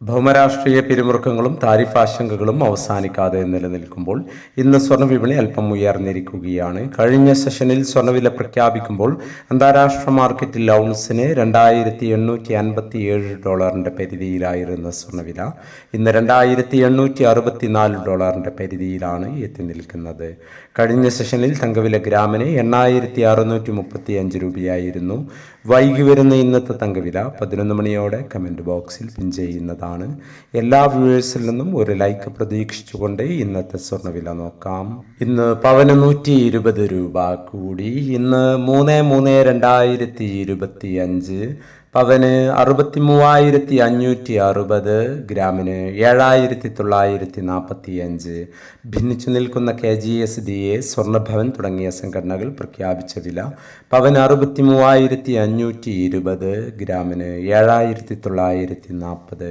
ഭൗമരാഷ്ട്രീയ പിരിമുറുക്കങ്ങളും tariff ആശങ്കകളും അവസാനിക്കാതെ നിലനിൽക്കുമ്പോൾ ഇന്ന് സ്വർണ വിപണി അല്പം ഉയർന്നിരിക്കുകയാണ്. കഴിഞ്ഞ സെഷനിൽ സ്വർണവില പ്രഖ്യാപിക്കുമ്പോൾ അന്താരാഷ്ട്ര മാർക്കറ്റിൽ ഔൺസിന് രണ്ടായിരത്തി എണ്ണൂറ്റി അൻപത്തി ഏഴ് ഡോളറിന്റെ പരിധിയിലായിരുന്ന സ്വർണവില ഇന്ന് രണ്ടായിരത്തി എണ്ണൂറ്റി ഡോളറിന്റെ പരിധിയിലാണ് എത്തി നിൽക്കുന്നത്. കഴിഞ്ഞ സെഷനിൽ തങ്കവില ഗ്രാമിന് എണ്ണായിരത്തി അറുന്നൂറ്റി മുപ്പത്തി അഞ്ച് രൂപയായിരുന്നു. വൈകി വരുന്ന ഇന്നത്തെ തങ്കവില പതിനൊന്ന് മണിയോടെ കമന്റ് ബോക്സിൽ പിൻ ചെയ്യുന്നതാണ്. എല്ലാ വ്യൂവേഴ്സിൽ നിന്നും ഒരു ലൈക്ക് പ്രതീക്ഷിച്ചുകൊണ്ട് ഇന്നത്തെ സ്വർണവില നോക്കാം. ഇന്ന് പവന് നൂറ്റി ഇരുപത് രൂപ കൂടി. ഇന്ന് മൂന്ന് മൂന്ന് രണ്ടായിരത്തി ഇരുപത്തി അഞ്ച് പവന് അറുപത്തി മൂവായിരത്തി അഞ്ഞൂറ്റി അറുപത് ഗ്രാമിന് ഏഴായിരത്തി തൊള്ളായിരത്തി നാൽപ്പത്തി അഞ്ച് ഭിന്നിച്ചു നിൽക്കുന്ന K G S D A സ്വർണഭവൻ തുടങ്ങിയ സംഘടനകൾ പ്രഖ്യാപിച്ച വില പവന് അറുപത്തി മൂവായിരത്തി അഞ്ഞൂറ്റി ഇരുപത് ഗ്രാമിന് ഏഴായിരത്തി തൊള്ളായിരത്തി നാൽപ്പത്